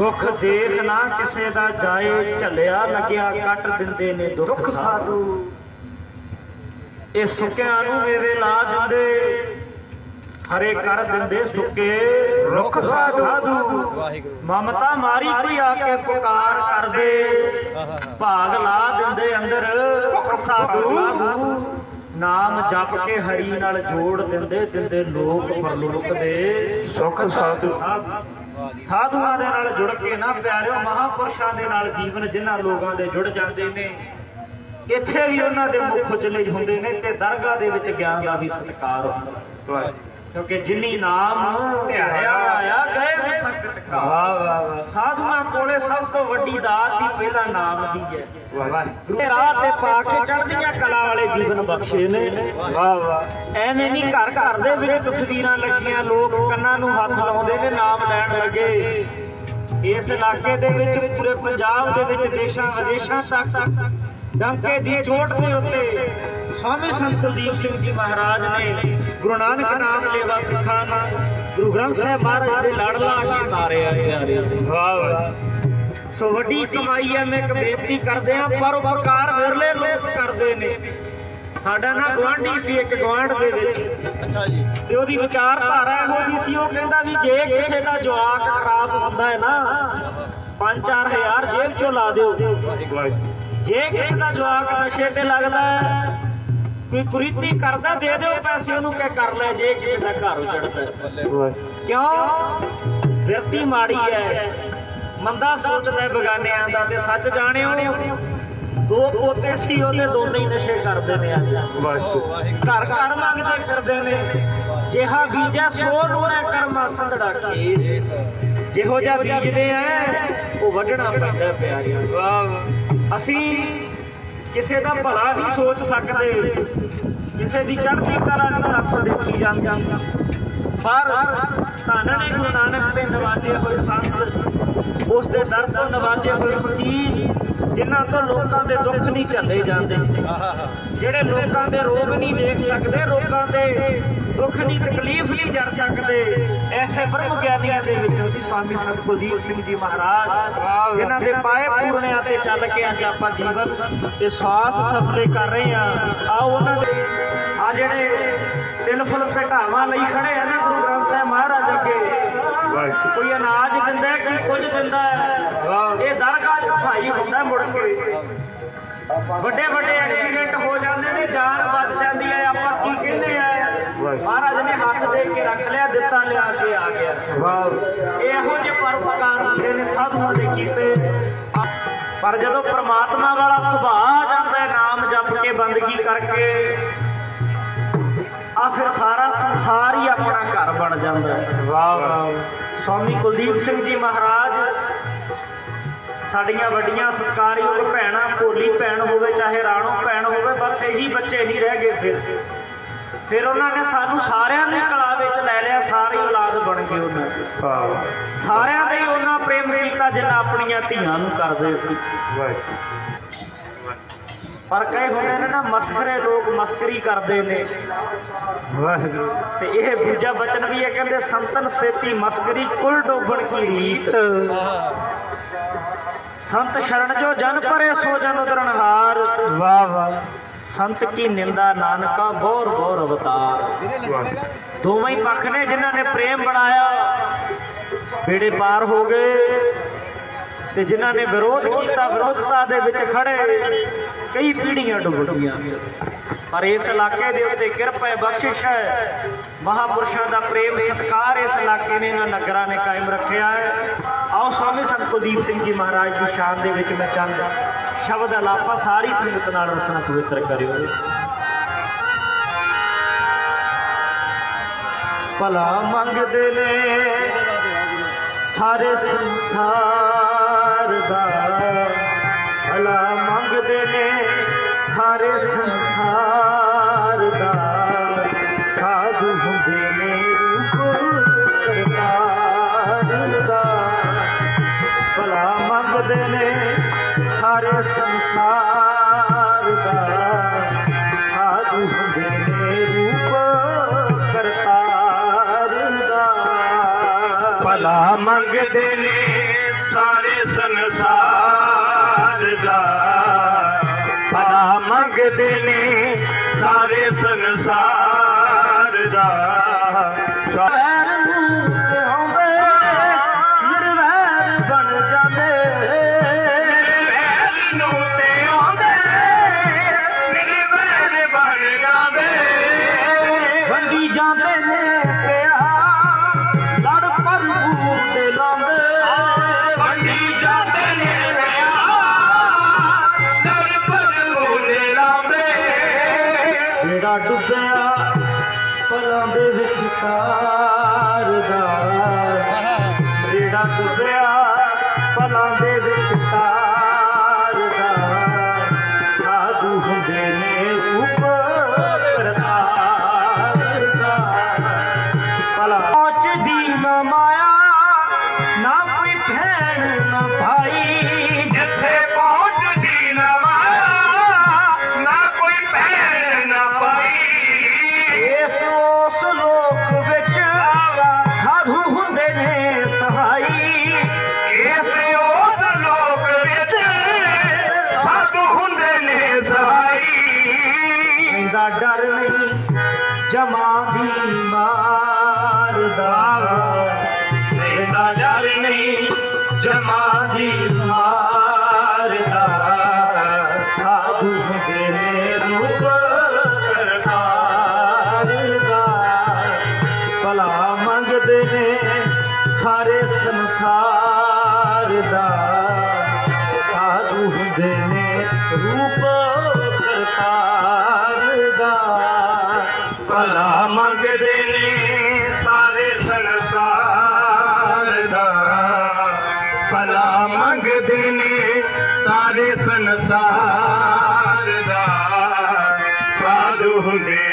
ਦੁੱਖ ਦੇਖ ਨਾ ਕਿਸੇ ਦਾ ਜਾਏ ਝੱਲਿਆ ਲੱਗਿਆ ਕੱਟ ਦਿੰਦੇ ਨੇ ਦੁੱਖ ਸਾਧੂ। ਇਹ ਸੁੱਕਿਆਂ ਨੂੰ ਮੇਵੇ ਲਾ ਦਿੰਦੇ ਹਰੇ ਕਰ ਦਿੰਦੇ ਸੁੱਕੇ। ਰੁੱਖ ਸਾਧੂ। ਵਾਹਿਗੁਰੂ। ਮਮਤਾ ਮਾਰੀ ਕੋਈ ਆ ਕੇ ਪੁਕਾਰ ਕਰਦੇ। ਭਾਗ ਲਾ ਦਿੰਦੇ ਅੰਦਰ। ਸਾਧੂ। ਨਾਮ ਜਪ ਕੇ ਹਰੀ ਨਾਲ ਜੋੜ ਦਿੰਦੇ ਦਿੰਦੇ ਲੋਕ ਪਰਲੋਕ ਦੇ। ਸੁਖ ਸਾਧੂ। ਸਾਧੂਆਂ ਦੇ ਨਾਲ ਜੁੜ ਕੇ ਨਾ ਪਿਆਰਿਓ, ਮਹਾਪੁਰਸ਼ਾਂ ਦੇ ਨਾਲ ਜੀਵਨ ਜਿਨ੍ਹਾਂ ਲੋਕਾਂ ਦੇ ਜੁੜ ਜਾਂਦੇ ਨੇ, ਇੱਥੇ ਵੀ ਉਹਨਾਂ ਦੇ ਮੁੱਖ ਉਜਲੇ ਹੁੰਦੇ ਨੇ ਤੇ ਦਰਗਾਹ ਦੇ ਵਿੱਚ ਗਿਆਨ ਦਾ ਵੀ ਸਤਿਕਾਰ ਹੁੰਦਾ। ਕਿਉਂਕਿ ਜਿਨੀ ਨਾਮ ਧਿਆਇਆ ਆਇਆ ਗਏ ਬਸੰਤ ਕਾ ਵਾਹ ਵਾਹ ਵਾਹ। ਸਾਧੂਆਂ ਕੋਲੇ ਸਭ ਤੋਂ ਵੱਡੀ ਦਾਤ ਦੀ ਪਹਿਲਾ ਨਾਮ ਦੀ ਹੈ? ਵਾਹ ਗੁਰੂ ਦੇ ਰਾਹ ਤੇ ਪਾ ਕੇ ਚੜ੍ਹਦੀਆਂ ਕਲਾ ਵਾਲੇ ਜੀਵਨ ਬਖਸ਼ੇ ਨੇ। ਵਾਹ ਵਾਹ। ਐਵੇਂ ਨਹੀਂ ਘਰ ਘਰ ਦੇ ਵਿੱਚ ਤਸਵੀਰਾਂ ਲੱਗੀਆਂ ਲੋਕ ਕੰਨਾਂ ਨੂੰ ਹੱਥ ਲਾਉਂਦੇ ਨੇ ਨਾਮ ਲੈਣ ਲੱਗੇ। ਇਸ ਇਲਾਕੇ ਦੇ ਵਿੱਚ ਪੂਰੇ ਪੰਜਾਬ ਦੇ ਵਿੱਚ ਦੇਸ਼ਾਂ ਵਿਦੇਸ਼ਾਂ ਤੱਕ ਡੰਕੇ ਦੀ ਚੋਟ ਦੇ ਉੱਤੇ ਸਵਾਮੀ ਸੰਤ ਕੁਲਦੀਪ ਸਿੰਘ ਜੀ ਮਹਾਰਾਜ ਨੇ ਗੁਰੂ ਨਾਨਕ ਨਾਮ ਲੇਵਾ ਸਿੱਖਾਂ ਨੂੰ ਗੁਰੂ ਗ੍ਰੰਥ ਸਾਹਿਬ ਮਹਾਰਾਜ ਦੇ ਲੜ ਲਾ ਕੇ ਮਾਰਿਆ ਪਿਆਰੇ ਵਾਹ ਵਾਹ। ਸੋ ਵੱਡੀ ਕਮਾਈ ਹੈ ਮੈਂ ਇੱਕ ਬੇਨਤੀ ਕਰਦੇ ਆ ਪਰ ਉਪਕਾਰ ਵਿਰਲੇ ਲੋਕ ਕਰਦੇ ਨੇ। ਸਾਡਾ ਨਾ ਗਵਾਂਢੀ ਸੀ ਇੱਕ ਗਵਾਂਢ ਦੇ ਵਿੱਚ। ਅੱਛਾ ਜੀ। ਤੇ ਉਹਦੀ ਵਿਚਾਰਧਾਰਾ ਇਹੋ ਜਿਹੀ ਸੀ ਉਹ ਕਹਿੰਦਾ ਵੀ ਜੇ ਕਿਸੇ ਦਾ ਜਵਾਕ ਖਰਾਬ ਹੁੰਦਾ ਹੈ ਨਾ 5-4000 ਜੇਲ੍ਹ ਚੋਂ ਲਾ ਦਿਓ। ਜੇ ਕਿਸੇ ਦਾ ਜਵਾਕ ਨਸ਼ੇ ਤੇ ਲੱਗਦਾ ਹੈ, ਕੋਈ ਕੁਰੀਤੀ ਕਰਦਾ, ਦੇ ਦਿਓ ਪੈਸੇ ਉਹਨੂੰ ਕਹਿ ਕਰ ਲੈ, ਜੇ ਕਿਸੇ ਦਾ ਘਰ ਉਜੜਦਾ ਕਿਉਂ? ਵਿਅਕਤੀ ਮਾੜੀ ਹੈ। ਮੰਦਾ ਸੋਚਦਾ ਬਗਾਨਿਆਂ ਦਾ ਤੇ ਸੱਚ ਜਾਣਿਓ। ਦੋ ਪੋਤੇ ਸੀ, ਉਹਦੇ ਦੋਨੇ ਹੀ ਨਸ਼ੇ ਕਰਦੇ ਨੇ ਅੱਜ। ਘਰ ਘਰ ਮੰਗਦੇ ਫਿਰਦੇ ਨੇ। ਜਿਹਾ ਬੀਜਾ ਸੋ ਨੂਰੇ ਕਰਮਾ ਸੰਧੜਾ ਕੀ ਜਿਹੋ ਜਿਹਾ ਬੀਜਦੇ ਆ, ਉਹ ਵੱਢਣਾ ਪੈਂਦਾ ਪਿਆਰਿਆ ਵਾਹ। ਅਸੀਂ ਕਿਸੇ ਦਾ ਭਲਾ ਨਹੀਂ ਸੋਚ ਸਕਦੇ। ਕਿਸੇ ਦੀ ਚੜ੍ਹਦੀ ਕਲਾ ਨਹੀਂ ਸਾਥੋਂ ਦੇਖੀ ਜਾਂਦੀ। ਪਰ ਧੰਨ ਗੁਰੂ ਨਾਨਕ ਦੇ ਨਵਾਜੇ ਹੋਏ ਸੰਤ। ਉਸ ਦੇ ਦਰ ਤੋਂ ਨਵਾਜੇ ਹੋਏ ਫਕੀਰ ਜਿਨ੍ਹਾਂ ਤੋਂ ਲੋਕਾਂ ਦੇ ਦੁੱਖ ਨਹੀਂ ਝੱਲੇ ਜਾਂਦੇ। ਜਿਹੜੇ ਲੋਕਾਂ ਦੇ ਰੋਗ ਨਹੀਂ ਦੇਖ ਸਕਦੇ ਲੋਕਾਂ ਦੇ ਦੁੱਖ ਨਹੀਂ ਤਕਲੀਫ ਨਹੀਂ ਜਰ ਸਕਦੇ। ਐਸੇ ਬ੍ਰਹਮ ਗਿਆਨੀਆਂ ਦੇ ਵਿੱਚੋਂ ਸੀ ਸਵਾਮੀ ਸੰਤ ਕੁਲਦੀਪ ਸਿੰਘ ਜੀ ਮਹਾਰਾਜ ਜਿਨ੍ਹਾਂ ਦੇ ਪਾਏ ਪੂਰਨਿਆਂ ਤੇ ਚੱਲ ਕੇ ਅੱਜ ਆਪਾਂ ਜੀਵਨ ਤੇ ਸਾਸ ਸਫਲੇ ਕਰ ਰਹੇ ਆ ਆਓ ਉਹਨਾਂ ਦੇ ਆ ਜਿਹੜੇ ਤਿੰਨ ਫੁੱਲ ਭਟਾਵਾਂ ਲਈ ਖੜੇ ਆ ਨਾ ਗੁਰੂ ਗ੍ਰੰਥ ਸਾਹਿਬ ਮਹਾਰਾਜ ਅੱਗੇ। ਕੋਈ ਅਨਾਜ ਦਿੰਦਾ ਕੋਈ ਕੁਝ ਦਿੰਦਾ ਹੈ? ਇਹ ਦਰਗਾਹ ਸਹਾਈ ਹੁੰਦਾ ਮੁੜ ਕੇ। ਵੱਡੇ ਵੱਡੇ ਐਕਸੀਡੈਂਟ ਹੋ ਜਾਂਦੇ ਨੇ ਜਾਨ ਬਚ ਜਾਂਦੀ ਹੈ ਆਪਾਂ ਕੀ ਕਹਿੰਦੇ ਆ ਮਹਾਰਾਜ ਨੇ ਹੱਥ ਦੇ ਕੇ ਰੱਖ ਲਿਆ ਦਿੱਤਾ ਲਿਆ ਕੇ ਆ ਗਿਆ। ਇਹ ਇਹੋ ਜਿਹੇ ਪਰਉਪਕਾਰ ਹੁੰਦੇ ਨੇ ਸਾਧੂਆਂ ਦੇ ਕੀਤੇ। ਪਰ ਜਦੋਂ ਪ੍ਰਮਾਤਮਾ ਵਾਲਾ ਸੁਭਾਅ ਜਾਂਦਾ ਨਾਮ ਜਪ ਕੇ ਬੰਦਗੀ ਕਰਕੇ ਆ ਫਿਰ ਸਾਰਾ ਸੰਸਾਰ ਹੀ ਆਪਣਾ ਘਰ ਬਣ ਜਾਂਦਾ ਵਾਹ ਵਾਹ। ਸਵਾਮੀ ਕੁਲਦੀਪ ਸਿੰਘ ਜੀ ਮਹਾਰਾਜ ਸਾਡੀਆਂ ਵੱਡੀਆਂ ਸਤਿਕਾਰਯੋਗ ਭੈਣਾਂ ਭੋਲੀ ਭੈਣ ਹੋਵੇ ਚਾਹੇ ਰਾਣੋ ਭੈਣ ਹੋਵੇ ਬਸ ਇਹੀ ਬੱਚੇ ਨਹੀਂ ਰਹਿ ਗਏ ਫਿਰ। ਫਿਰ ਉਹਨਾਂ ਨੇ ਸਾਨੂੰ ਸਾਰਿਆਂ ਨੂੰ ਕਲਾ ਵਿੱਚ ਲੈ ਲਿਆ ਸਾਰੀ ਔਲਾਦ ਬਣ ਗਏ ਉਹਨਾਂ ਦੀ। ਸਾਰਿਆਂ ਦੇ ਉਹਨਾਂ ਪ੍ਰੇਮ ਕੀਤਾ ਜਿੰਨਾ ਆਪਣੀਆਂ ਧੀਆਂ ਨੂੰ ਕਰਦੇ ਸੀ। ਪਰ ਕਈ ਹੁੰਦੇ ਨੇ ਨਾ ਮਸਖਰੇ ਲੋਕ ਮਸਕਰੀ ਕਰਦੇ ਨੇ। ਵਾਹਿਗੁਰੂ। ਤੇ ਇਹ ਦੂਜਾ ਬਚਨ ਵੀ ਇਹ ਕਹਿੰਦੇ ਸੰਤਨ ਸੇਤੀ ਮਸਕਰੀ ਕੁਲ ਡੋਬਣ ਕੀ ਰੀਤ। ਸੰਤ ਸ਼ਰਨ ਜੋ ਜਨ ਪਰੇ ਸੋ ਜਨ ਉਦਰਨ ਹਾਰ। ਵਾਹ ਵਾਹ। ਸੰਤ ਕੀ ਨਿੰਦਾ ਨਾਨਕਾ ਬੋਰ ਗੌਰ ਅਵਤਾਰ। ਦੋਵੇਂ ਪੱਖ ਨੇ ਜਿਨ੍ਹਾਂ ਨੇ ਪ੍ਰੇਮ ਬਣਾਇਆ। ਬੇੜੇ ਪਾਰ ਹੋ ਗਏ ਤੇ ਜਿਨ੍ਹਾਂ ਨੇ ਵਿਰੋਧ ਕੀਤਾ, ਵਿਰੋਧਤਾ ਦੇ ਵਿੱਚ ਖੜੇ, ਕਈ ਪੀੜ੍ਹੀਆਂ ਡੁੱਬ ਗਈਆਂ। ਪਰ ਇਸ ਇਲਾਕੇ ਦੇ ਉੱਤੇ ਕਿਰਪਾ ਹੈ, ਬਖਸ਼ਿਸ਼ ਹੈ। ਮਹਾਪੁਰਸ਼ਾਂ ਦਾ ਪ੍ਰੇਮ, ਸਤਕਾਰ ਇਸ ਇਲਾਕੇ ਨੇ ਇਹਨਾਂ ਨਗਰਾਂ ਨੇ ਕਾਇਮ ਰੱਖਿਆ ਹੈ। ਆਓ ਸਵਾਮੀ ਸੰਤ ਕੁਲਦੀਪ ਸਿੰਘ ਜੀ ਮਹਾਰਾਜ ਦੀ ਸ਼ਾਨ ਦੇ ਵਿੱਚ ਮੈਂ ਚੰਦ ਸ਼ਬਦ ਅਲਾਪਾ ਸਾਰੀ ਸੰਗਤ ਨਾਲ ਰਸਨਾ ਪਵਿੱਤਰ ਕਰਿਓ ਭਲਾ ਮੰਗਦੇ ਨੇ ਸਾਰੇ ਸੰਸਾਰ ਦਾ। ਭਲਾ ਮੰਗਦੇ ਨੇ ਸਾਰੇ ਸੰਸਾਰ ਮੰਗਦੇ ਨੇ ਸਾਰੇ ਸੰਸਾਰ ਦਾ ਸਾਧੂ ਹੁੰਦੇ ਨੇ ਰੂਪ ਕਰਤਾਰ ਦਾ ਭਲਾ ਮੰਗਦੇ ਨੇ ਸਾਰੇ ਸੰਸਾਰ ਦਾ ਭਲਾ ਮੰਗਦੇ ਨੇ ਸਾਰੇ ਸੰਸਾਰ deixar. डर जमा जी मेर जमा जी मधु दे ਸਾਰੇ ਸੰਸਾਰ ਦਾ। ਸਾਧੂ ਹੁੰਦੇ ਨੇ रूप संसार दा साधु हुंदे